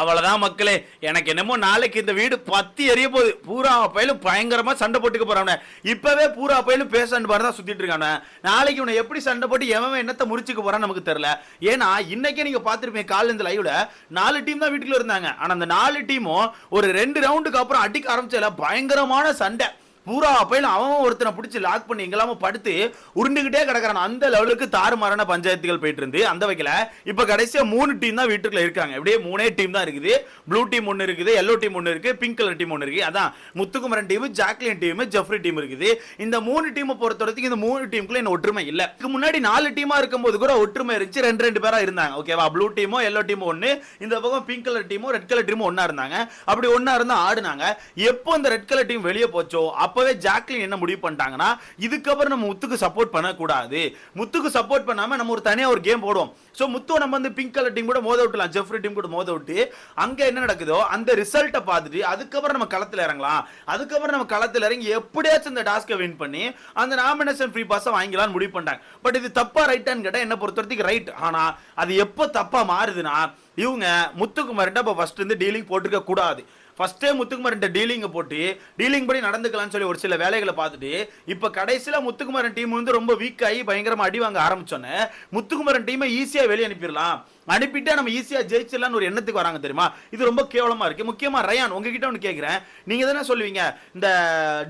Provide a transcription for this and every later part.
அவ்வளோதான் மக்களே. எனக்கு என்னமோ நாளைக்கு இந்த வீடு பத்தி எரிய போகுது. பூரா பயிலும் பயங்கரமாக சண்டை போட்டுக்க போகிறான் இப்போவே பூரா பயிலும் பேசண்டு பாரு தான் சுற்றிட்டு இருக்கானே. நாளைக்கு இவனை எப்படி சண்டை போட்டு எவன் என்னத்தை முறிச்சுக்க போகிறான்னு நமக்கு தெரில ஏன்னா இன்னைக்கே நீங்கள் பார்த்துருப்பீங்க காலைல இந்த லைவில் நாலு டீம் தான் வீட்டுக்குள்ள இருந்தாங்க. ஆனால் அந்த நாலு டீமும் ஒரு ரெண்டு ரவுண்டுக்கு அப்புறம் அடிக்க ஆரம்பிச்சதில் பயங்கரமான சண்டை. பூரா பையில அவன் ஒருத்தனை பிடிச்சி லாக் பண்ணி எங்கெல்லாம படுத்து உருண்டுகிட்டே கிடக்குறான். அந்த லெவலுக்கு தாறுமாறான பஞ்சாயத்துகள் போயிட்டு இருந்து அந்த வகையில் இப்போ கடைசியாக மூணு டீம் தான் வீட்டுக்குள்ள இருக்காங்க. அப்படியே மூணே டீம் தான் இருக்குது. ப்ளூ டீம் ஒன்று இருக்குது எல்லோ டீம் ஒன்று இருக்கு பிங்க் கலர் டீம் ஒன்று இருக்கு. அதான் Muthukumaran team Jacqueline team Jeffrey team இருக்குது. இந்த மூணு டீமை பொறுத்த வரைக்கும் இந்த மூணு டீமுக்குள்ள என்ன ஒற்றுமை இல்லை. இதுக்கு முன்னாடி நாலு டீமா இருக்கும்போது கூட ஒற்றுமை இருந்துச்சு. ரெண்டு ரெண்டு பேரா இருந்தாங்க. ஓகேவா ப்ளூ டீமோ எல்லோ டீமோ ஒன்று இந்த பக்கம் பிங்க் கலர் டீமோ ரெட் கலர் டீமோ ஒன்னா இருந்தாங்க. அப்படி ஒன்னா இருந்தா ஆடுனாங்க. எப்போ இந்த ரெட் கலர் டீம் வெளியே போச்சோ அப்போ அப்பவே ஜாக்லின் என்ன முடிவு பண்ணிட்டாங்கன்னா இதுக்கப்புறம் நம்ம முத்துக்கு சப்போர்ட் பண்ணக்கூடாது. முத்துக்கு சப்போர்ட் பண்ணாம நம்ம ஒரு தனியா ஒரு கேம் போடுவோம். ஸோ முத்து நம்ம வந்து பிங்க் கலர் டீம் கூட மோத விட்டலாம் ஜெஃப்ரி டீம் கூட மோத விட்டு அங்க என்ன நடக்குதோ அந்த ரிசல்ட்டை பார்த்துட்டு அதுக்கப்புறம் நம்ம களத்தில் இறங்கலாம். அதுக்கப்புறம் நம்ம களத்தில் இறங்கி எப்படியாச்சும் இந்த டாஸ்க்கை வின் பண்ணி அந்த நாமினேஷன் ஃப்ரீ பாஸை வாங்கிக்கலாம்னு முடிவு பண்ணிட்டாங்க. பட் இது தப்பா ரைட்டான்னு கேட்டால் என்ன பொறுத்த வரைக்கும் ரைட் ஆனால் அது எப்போ தப்பா மாறுதுன்னா இவங்க முத்துக்குமார்கிட்ட இப்போ ஃபர்ஸ்ட் இருந்து டீலிங் போட்டுக்க கூடாது. ஃபஸ்ட்டே முத்துக்குமாரன் டீலிங்கை போட்டு டீலிங் படி நடந்துக்கலாம்னு சொல்லி ஒரு சில வேலைகளை பார்த்துட்டு இப்போ கடைசியில் முத்துக்குமாரன் டீம் வந்து ரொம்ப வீக் ஆகி பயங்கரமாக அடி வாங்க ஆரம்பிச்சோன்னே முத்துக்குமாரன் டீமை ஈஸியாக வெளியே அனுப்பிடலாம். அனுப்பிட்டே நம்ம ஈஸியாக ஜெயிச்சிடலாம்னு ஒரு எண்ணத்துக்கு வராங்க தெரியுமா? இது ரொம்ப கேவலமாக இருக்குது முக்கியமாக ரயான் உங்ககிட்ட ஒன்று கேட்குறேன் நீங்கள் தானே சொல்லுவீங்க இந்த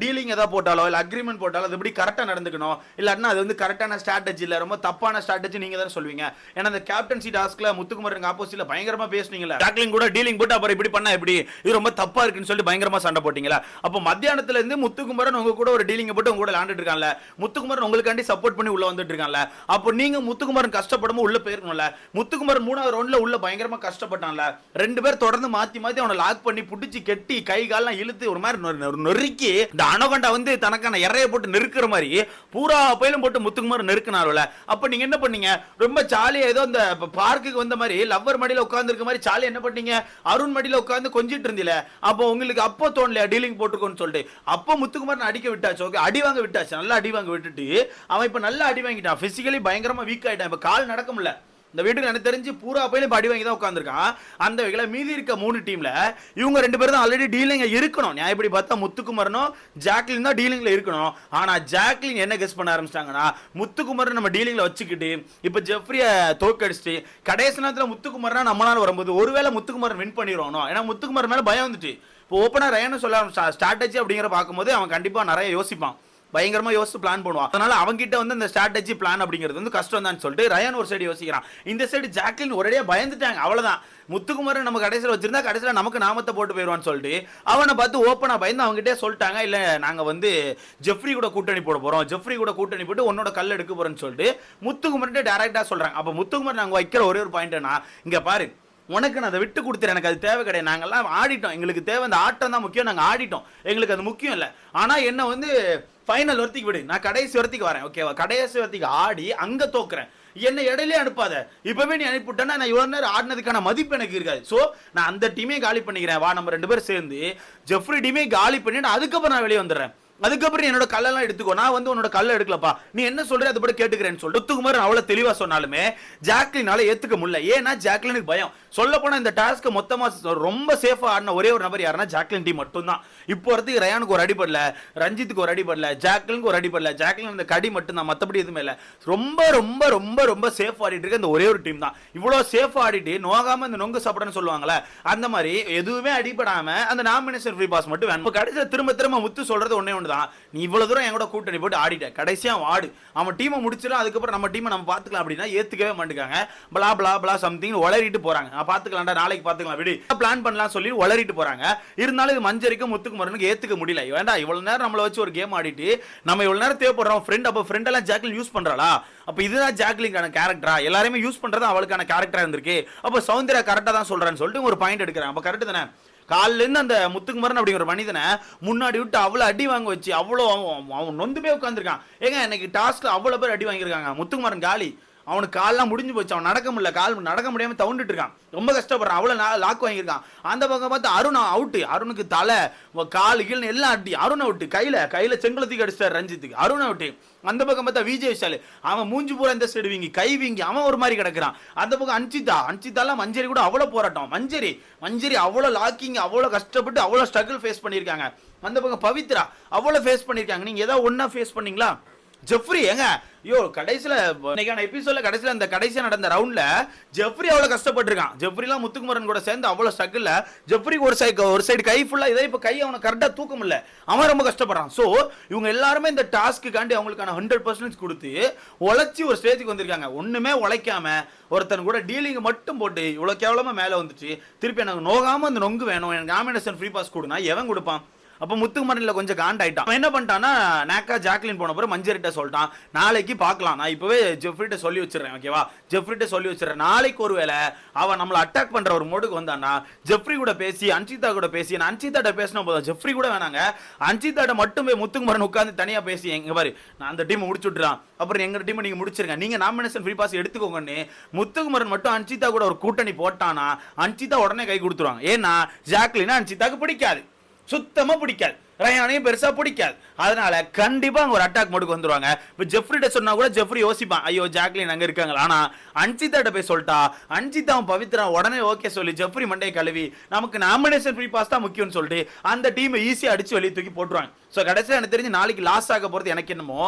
டீலிங் எதாவது போட்டாலோ இல்லை அக்ரிமெண்ட் போட்டாலோ அது எப்படி கரெக்டாக நடந்துக்கணும்? இல்லாட்டினா அது வந்து கரெக்டான ஸ்ட்ராட்டஜி இல்லை ரொம்ப தப்பான ஸ்ட்ராட்டஜி நீங்கள் தானே சொல்லுவீங்க. ஏன்னா அந்த கேப்டன்சி டாஸ்கில் முத்துக்குமாரன் ஆப்போசிட்டில் பயங்கரமாக பேசுனீங்களா டாக்லிங் கூட டீலிங் போட்டு அப்புறம் இப்படி பண்ணா எப்படி? இது ரொம்ப தப்பா இருக்குன்னு சொல்லிட்டு பயங்கரமா சண்டை போட்டீங்களா? அப்போ மத்தியானத்துல இருந்து முத்துக்குமரன் உங்க கூட ஒரு டீலிங் போட்டு உங்க கூட விளாண்டுட்டு இருக்கான்ல. முத்துக்குமரன் உங்களுக்காண்டி சப்போர்ட் பண்ணி உள்ள வந்துட்டு இருக்கான்ல. அப்போ நீங்க முத்துக்குமரன் கஷ்டப்படாம உள்ள போயிருக்கணும்ல. முத்துக்குமரன் மூணாவது ரவுண்ட்ல உள்ள பயங்கரமா கஷ்டப்பட்டான்ல. ரெண்டு பேர் தொடர்ந்து மாத்தி மாத்தி அவனை லாக் பண்ணி பிடிச்சி கெட்டி கை கால்லாம் இழுத்து ஒரு மாதிரி நொறுக்கி இந்த அனகொண்டா வந்து தனக்கான இறைய போட்டு நெருக்கிற மாதிரி பூரா பயிலும் போட்டு முத்துக்குமார் நெருக்கினாருல. அப்ப நீங்க என்ன பண்ணீங்க? ரொம்ப ஜாலியா ஏதோ இந்த பார்க்குக்கு வந்த மாதிரி லவ்வர் மடியில உட்கார்ந்து இருக்க மாதிரி ஜாலியா என்ன பண்ணீங்க? அருண் மடியில உட்கார்ந்து கொஞ்சிட்டு இருந்தீல. அப்போ உங்களுக்கு அப்போ தோணலையா? டீலிங் போட்டுக்கோன்னு சொல்லிட்டு. அப்போ முத்துக்குமார் அடிக்க விட்டாச்சு. ஓகே அடி வாங்க விட்டாச்சு. நல்லா அடி வாங்க விட்டுட்டு அவன் இப்ப நல்லா அடி வாங்கிட்டான். பிசிக்கலி பயங்கரமா வீக் ஆயிட்டான். இப்ப கால் நடக்க முடியல. இந்த வீட்டுக்கு எனக்கு தெரிஞ்சு பூரா போயிலும் படி வாங்கி தான் உட்காந்துருக்கான் அந்த வகையில் மீதி இருக்க மூணு டீமில் இவங்க ரெண்டு பேரும் தான் ஆல்ரெடி டீலிங்க இருக்கணும். நான் இப்படி பார்த்தா முத்துக்குமரனும் ஜாக்லின் தான் டீலிங்கில் இருக்கணும். ஆனால் ஜாக்லின் என்ன கெஸ் பண்ண ஆரம்பிச்சிட்டாங்கன்னா முத்துக்குமரன் நம்ம டீலிங்கில் வச்சுக்கிட்டு இப்போ ஜெஃப்ரியை தோக்கடிச்சிட்டு கடைசி நேரத்தில் முத்துக்குமரனா நம்மளால வரும்போது ஒருவேளை முத்துக்குமரன் வின் பண்ணிடுவானோ? ஏன்னா முத்துக்குமரன் மேலே பயம் வந்துட்டு இப்போ ஓப்பனாக ரயன்னு சொல்ல ஸ்ட்ராட்டஜி அப்படிங்கிற பார்க்கும்போது அவன் கண்டிப்பாக நிறைய யோசிப்பான். பயங்கரமா யோசிச்சு பிளான் பண்ணுவான். அதனால அவங்கிட்ட வந்து இந்த ஸ்ட்ராட்டஜி பிளான் அப்படிங்கிறது வந்து கஷ்டம் தான் சொல்லிட்டு ரயான் ஒரு சைடு யோசிக்கிறான். இந்த சைடு ஜாக்லின் ஒரேடியா பயந்துட்டாங்க. அவ்வளவுதான். முத்துக்குமரன் நம்ம கடைசியில் வச்சிருந்தா கடைசியில் நமக்கு நாமத்தை போட்டு போயிடுவான்னு சொல்லிட்டு அவனை பார்த்து ஓப்பனா பயந்து அவங்ககிட்டே சொல்லிட்டாங்க. இல்ல நாங்க வந்து ஜெஃப்ரி கூட கூட்டணி போட போறோம். ஜெஃப்ரி கூட கூட்டணி போட்டு உன்னோட கல் எடுக்க போறோம்னு சொல்லிட்டு முத்துக்குமரன் டேரக்டா சொல்றாங்க. அப்ப முத்துக்குமரன் நாங்கள் வைக்கிற ஒரே ஒரு பாயிண்ட் என்ன இங்க பாரு உனக்கு நான் அதை விட்டு கொடுத்துறேன். எனக்கு அது தேவை கிடையாது. நாங்கள்லாம் ஆடிட்டோம். எங்களுக்கு தேவை அந்த ஆட்டம் தான் முக்கியம். நாங்கள் ஆடிட்டோம். எங்களுக்கு அது முக்கியம் இல்லை. ஆனால் என்ன வந்து ஃபைனல் ஒருத்திக்கு விடு. நான் கடைசி ஒருத்திக்கு வரேன். ஓகேவா கடைசி வரத்துக்கு ஆடி அங்கே தோக்குறேன். என்னை இடையிலே அனுப்பாத. இப்பவே நீ அனுப்பிவிட்டேன்னா நான் இவ்வளோ நேரம் ஆடினதுக்கான மதிப்பு எனக்கு இருக்காது. ஸோ நான் அந்த டீமே காலி பண்ணிக்கிறேன். வா நம்ம ரெண்டு பேரும் சேர்ந்து ஜெஃப்ரி டீமே காலி பண்ணிட்டு அதுக்கப்புறம் நான் வெளியே வந்துடுறேன். அதுக்கப்புறம் என்னோட கல்லெல்லாம் எடுத்துக்கோ. நான் வந்து உன்னோட கல்லை எடுக்கலப்பா. நீ என்ன சொல்ற அதை படி கேட்டுக்கிறேன்னு சொல்லிட்டு முத்துக்குமார் அவ்வளவு தெளிவா சொன்னாலுமே ஜாக்லினால ஏத்துக்க முடியல. ஏன்னா ஜாக்லினுக்கு பயம். சொல்ல போனா இந்த டாஸ்க்கு மொத்தமா ரொம்ப சேஃபா ஆடின ஒரே ஒரு நபர் யாருன்னா ஜாக்லின் டீம் மட்டும்தான். இப்போ வரதுக்கு ரயானுக்கு ஒரு அடிபடல ரஞ்சித்துக்கு ஒரு அடிபடல ஜாக்லினுக்கு ஒரு அடிபடல ஜாக்லின் அந்த கடி மட்டும்தான். மத்தபடி எதுவுமே இல்ல. ரொம்ப ரொம்ப ரொம்ப ரொம்ப சேஃப் ஆடிட்டு இருக்க இந்த ஒரே ஒரு டீம் தான். இவ்வளவு சேஃப் ஆடிட்டு நோகாம இந்த நொங்கு சாப்பிடன்னு சொல்லுவாங்களே அந்த மாதிரி எதுவுமே அடிபடாம அந்த நாமினேஷன் ஃப்ரீ பாஸ் மட்டும் வேணும். கடைசியில் திரும்ப திரும்ப முத்து சொல்றது ஒன்னே ஒன்று தான். நீ இவ்வளோ தூரம் என் கூட கூட்டணி போட்டு ஆடிட்டேன் கடைசியா ஆடு. அவன் டீமை முடிச்சிடும் அதுக்கப்புறம் நம்ம டீமை நம்ம பாத்துக்கலாம் அப்படின்னா ஏத்துக்கவே மாட்டேங்காங்க பலா பலா பலா சம்திங் உளறிட்டு போறாங்க. நான் பாத்துக்கலாம்டா நாளைக்கு பாத்துக்கலாம் விடு. பிளான் பண்ணலாம் சொல்லி உளறிட்டு போறாங்க. இருந்தாலும் இது மஞ்சரிக்கும் முத்துக்குமரனுக்கு ஏத்துக்க முடியல. வேண்டாம் இவ்வளோ நேரம் நம்மள வச்சு ஒரு கேம் ஆடிட்டு நம்ம இவ்வளோ நேரம் தேவைப்படுறோம். ஃப்ரெண்ட் அப்போ ஃப்ரெண்டெல்லாம் ஜாக்லின் யூஸ் பண்றாளா? அப்போ இதுதான் ஜாக்லிங்கான கேரக்டரா எல்லாருமே யூஸ் பண்றது அவளுக்கான கேரக்டரா இருந்திருக்கு. அப்போ சௌந்தர்யா கரெக்டாக தான் சொல்றான்னு சொல்லிட்டு ஒரு பாயிண்ட் எடுக்கிறேன். அப்போ கரெக்ட் தானே? காலிலேருந்து அந்த முத்துக்குமரன் அப்படிங்கிற ஒரு மனிதனை முன்னாடி விட்டு அவ்வளோ அடி வாங்க வச்சு அவ்வளோ அவன் அவன் நொந்து போய் உட்காந்துருக்கான் ஏங்க இன்னைக்கு டாஸ்க்கு அவ்வளோ பேர் அடி வாங்கியிருக்காங்க. முத்துக்குமரன் காலி. அவனுக்கு கால்லாம் முடிஞ்சு போச்சு. அவன் நடக்க முடியல. கால் நடக்க முடியாமல் தவுண்டுட்டு இருக்கான். ரொம்ப கஷ்டப்படுறான். அவ்வளோ லாக் வாங்கியிருக்கான். அந்த பக்கம் பார்த்து அருண் அவுட்டு அருணுக்கு தலை கால் கீழ் எல்லாம் அட்டி அருண் அவுட்டு கையில் கையில் செங்குளத்துக்கு அடிச்சிட்டார் ரஞ்சித்துக்கு. அருண் அவுட்டு அந்த பக்கம் பார்த்தா விஜய் விஷால் அவன் மூஞ்சி பூரா இந்த சைடு வீங்கி கை வீங்கி அவன் ஒரு மாதிரி கிடக்குறான். அந்த பக்கம் அஞ்சிதா அஞ்சிதாலாம் மஞ்சரி கூட அவ்வளோ போராட்டம். மஞ்சரி மஞ்சரி அவ்வளோ லாக்கிங் அவ்வளோ கஷ்டப்பட்டு அவ்வளோ ஸ்ட்ரகிள் ஃபேஸ் பண்ணியிருக்காங்க. அந்த பக்கம் பவித்ரா அவ்வளோ ஃபேஸ் பண்ணியிருக்காங்க. நீங்கள் ஏதாவது ஒன்றா ஃபேஸ் பண்ணீங்களா? ஜெஃப்ரி ஏங்க? ஐயோ கடைசியில் இன்னைக்கான எபிசோட கடைசியில் அந்த கடைசியாக நடந்த ரவுண்டில் ஜெஃப்ரி அவ்வளோ கஷ்டப்பட்டிருக்கான். ஜெஃப்ரிலாம் முத்துக்குமரன் கூட சேர்ந்து அவ்வளோ ஸ்ட்ரகிளில் ஜெஃப்ரிக்கு ஒரு சைடு ஒரு சைடு கை ஃபுல்லாக இதே இப்போ கை அவனை கரெக்டாக தூக்க முடியல அவன் ரொம்ப கஷ்டப்படுறான். ஸோ இவங்க எல்லாருமே இந்த டாஸ்க்குக்காண்டி அவங்களுக்கான ஹண்ட்ரட் பர்சன்டேஜ் கொடுத்து உழைச்சி ஒரு ஸ்டேஜுக்கு வந்திருக்காங்க. ஒன்றுமே உழைக்காம ஒருத்தன் கூட டீலிங் மட்டும் போட்டு இவ்வளோ கேவலமாக மேலே வந்துச்சு திருப்பி எனக்கு நோகாமல் அந்த நொங்கு வேணும். எனக்கு காமினேஷன் ஃப்ரீ பாஸ் கொடுனா எவன் கொடுப்பான்? அப்போ முத்துக்குமரனில் கொஞ்சம் காண்டாயிட்டான். அவன் என்ன பண்ணிட்டான்னா நாக்கா ஜாக்லின் போன பிறகு மஞ்சரிட்ட சொல்லிட்டான். நாளைக்கு பார்க்கலாம். நான் இப்போவே ஜெஃப்ரிட்ட சொல்லி வச்சிடுறேன் ஓகேவா ஜெஃப்ரிட்ட சொல்லி வச்சிடுறேன். நாளைக்கு ஒரு வேளை அவன் நம்மளை அட்டாக் பண்ணுற ஒரு மோடுக்கு வந்தான்னா ஜெஃப்ரி கூட பேசி அன்சிதா கூட பேசி நான் அன்சிதாட்ட பேசின போதும் ஜெஃப்ரி கூட வேணாங்க. அன்சிதாட்ட மட்டும் போய் முத்துக்குமரன் உட்காந்து தனியாக பேசி எங்க பாரு நான் அந்த டீம் முடிச்சு அப்புறம் எங்கள் டீம் நீங்கள் முடிச்சிருங்க. நீங்கள் நாமினேஷன் ஃப்ரீ பாஸ் எடுத்துக்கோங்கன்னு முத்துக்குமரன் மட்டும் அன்சிதா கூட ஒரு கூட்டணி போட்டானா அன்சிதா உடனே கை கொடுத்துருவாங்க. ஏன்னா ஜாக்லினா அன்சிதாக்கு பிடிக்காது. சுத்தமாக பிடிக்காது. ரயானையும் பெருசாக பிடிக்காது. அதனால கண்டிப்பாக அங்கே ஒரு அட்டாக் மோடுக்கு வந்துருவாங்க. இப்போ ஜெஃப்ரிட்ட சொன்னால் கூட ஜெஃப்ரி யோசிப்பான். ஐயோ ஜாக்லின் அங்கே இருக்காங்களா? ஆனால் அன்சிதாட்ட போய் சொல்லிட்டா அன்சிதா பவித்ரா உடனே ஓகே சொல்லி ஜெஃப்ரி மண்டே கழுவி நமக்கு நாமினேஷன் ஃப்ரீ பாஸ் தான் முக்கியம்னு சொல்லிட்டு அந்த டீம் ஈஸியாக அடிச்சு வெளியே தூக்கி போட்டுருவாங்க. ஸோ கடைசியில் எனக்கு தெரிஞ்சு நாளைக்கு லாஸ் ஆக போகிறது எனக்கு என்னமோ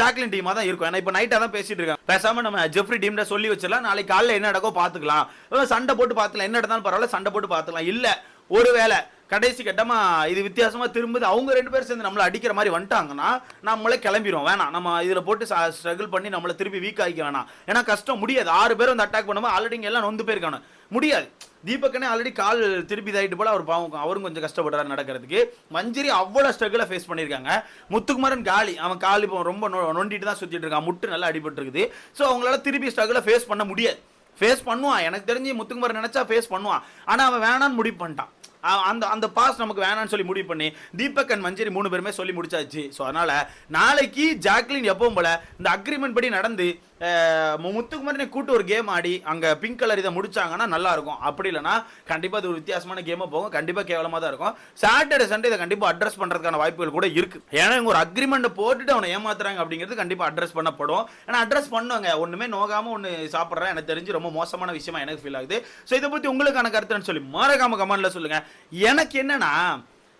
ஜாக்லின் டீமாக தான் இருக்கும். ஏன்னா இப்போ நைட்டாக தான் பேசிட்டு இருக்கேன் பேசாமல் நம்ம ஜெஃப்ரி டீம்ல சொல்லி வச்சிடலாம். நாளைக்கு காலையில் என்ன நடக்கோ பார்த்துக்கலாம். சண்டை போட்டு பார்த்துக்கலாம். என்ன நடந்தாலும் பரவாயில்ல சண்டை போட்டு பார்த்துக்கலாம். இல்லை ஒருவேளை கடைசி கட்டமா இது வித்தியாசமா திரும்புது அவங்க ரெண்டு பேரும் சேர்ந்து நம்மளை அடிக்கிற மாதிரி வந்துட்டாங்கன்னா நம்மளே கிளம்பிடுவோம். வேணாம் நம்ம இதுல போட்டு ஸ்ட்ரகிள் பண்ணி நம்மளை திருப்பி வீக் ஆகிக்க வேணாம். ஏன்னா கஷ்டம் முடியாது. ஆறு பேர் வந்து அட்டாக் பண்ணும்போது ஆல்ரெடி எல்லாம் நொந்து போயிருக்கானு முடியாது. தீபக்கனே ஆல்ரெடி கால் திருப்பி இதாயிட்டு போல அவர் பாவம் அவரும் கொஞ்சம் கஷ்டப்படுறாரு நடக்கிறதுக்கு. மஞ்சரி அவ்வளோ ஸ்ட்ரகிளை ஃபேஸ் பண்ணியிருக்காங்க. முத்துக்குமாரன் காலி அவன் கால் இப்போ ரொம்ப நொ- நொண்டிட்டு தான் சுற்றிட்டு இருக்கான். முட்டு நல்லா அடிபட்டு இருக்குது ஸோ அவங்களால திருப்பி ஸ்ட்ரகிளை ஃபேஸ் பண்ண முடியாது. ஃபேஸ் பண்ணுவான். எனக்கு தெரிஞ்சு முத்துக்குமரன் நினச்சா ஃபேஸ் பண்ணுவான். ஆனால் அவன் வேணான்னு முடிவு பண்ணிட்டான். அந்த அந்த பாஸ் நமக்கு வேணாம்னு சொல்லி முடிவு பண்ணி தீபக் அண்ட் மஞ்சரி மூணு பேருமே சொல்லி முடிச்சாச்சு. ஸோ அதனால் நாளைக்கு ஜாக்லின் எப்பவும் போல இந்த அக்ரிமெண்ட் படி நடந்து முத்துக்குமாரனை கூட்டு ஒரு கேம் ஆடி அங்கே பிங்க் கலர் இதை முடிச்சாங்கன்னா நல்லா இருக்கும் அப்படி இல்லைன்னா கண்டிப்பாக அது ஒரு வித்தியாசமான கேமாக போகும். கண்டிப்பாக கேவலமாக தான் இருக்கும். சாட்டர்டே சண்டே இதை கண்டிப்பாக அட்ரஸ் பண்ணுறதுக்கான வாய்ப்புகள் கூட இருக்குது ஏன்னா இவங்க ஒரு அக்ரிமெண்ட் போட்டுட்டு அவனை ஏமாத்துறாங்க அப்படிங்கிறது கண்டிப்பாக அட்ரஸ் பண்ணப்படும். ஏன்னா அட்ரஸ் பண்ணுவாங்க. ஒன்றுமே நோகாமல் ஒன்று சாப்பிட்றேன். எனக்கு தெரிஞ்சு ரொம்ப மோசமான விஷயமா எனக்கு ஃபீல் ஆகுது. ஸோ இதை பற்றி உங்களுக்கான கருத்துன்னு சொல்லி மறக்காம கமெண்ட்டில் சொல்லுங்கள் எனக்கு என்னன்னா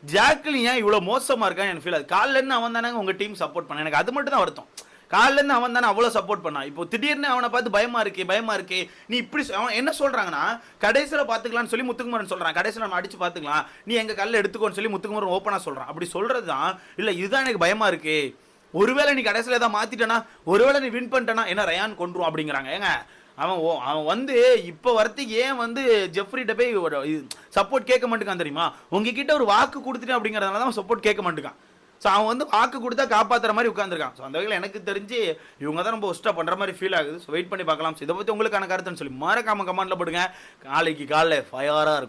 ஜாக்லின் ஏன் இவ்வளோ மோசமாக இருக்கான்னு எனக்கு ஃபீல் ஆகுது. காலில் அவன் தானே உங்கள் டீம் சப்போர்ட் பண்ண. எனக்கு அது மட்டும் தான் வருத்தம். காலிலேருந்து அவன் தானே அவ்வளோ சப்போர்ட் பண்ணான். இப்போ திடீர்னு அவனை பார்த்து பயமா இருக்கே பயமா இருக்கே நீ இப்படி அவன் என்ன சொல்றாங்கன்னா கடைசியில் பார்த்துக்கலாம்னு சொல்லி முத்துக்குமரன் சொல்றான். கடைசியில் நம்ம அடிச்சு பார்த்துக்கலாம். நீ எங்க கல்ல எடுத்துக்கோன்னு சொல்லி முத்துக்குமரன் ஓப்பனாக சொல்றான். அப்படி சொல்றது தான் இல்லை இதுதான் எனக்கு பயமா இருக்கு. ஒருவேளை நீ கடைசியில் ஏதாவது மாத்திட்டனா ஒருவேளை நீ வின் பண்ணிட்டனா என்ன ரயான் கொண்டுரும் அப்படிங்கிறாங்க. ஏங்க அவன் ஓ அவன் வந்து இப்போ வரத்துக்கு ஏன் வந்து ஜெஃப்ரிட்ட போய் சப்போர்ட் கேட்க மாட்டேங்கான் தெரியுமா? உங்ககிட்ட ஒரு வாக்கு கொடுத்துட்டேன் அப்படிங்கிறதுனால தான் சப்போர்ட் கேட்க மாட்டேங்கான் ஸோ அவன் வந்து வாக்கு கொடுத்தா காப்பாற்றுற மாதிரி உட்காந்துருக்கான் ஸோ அந்த வகையில் எனக்கு தெரிஞ்சு இவங்க தான் ரொம்ப ஒஸ்ட்டாக பண்ணுற மாதிரி ஃபீல் ஆகுது. ஸோ வெயிட் பண்ணி பார்க்கலாம். ஸோ இதை பற்றி உங்களுக்கான கருத்துன்னு சொல்லி மறக்காம கமெண்ட்ல போடுங்க. நாளைக்கு காலைல ஃபயராக இருக்கும்.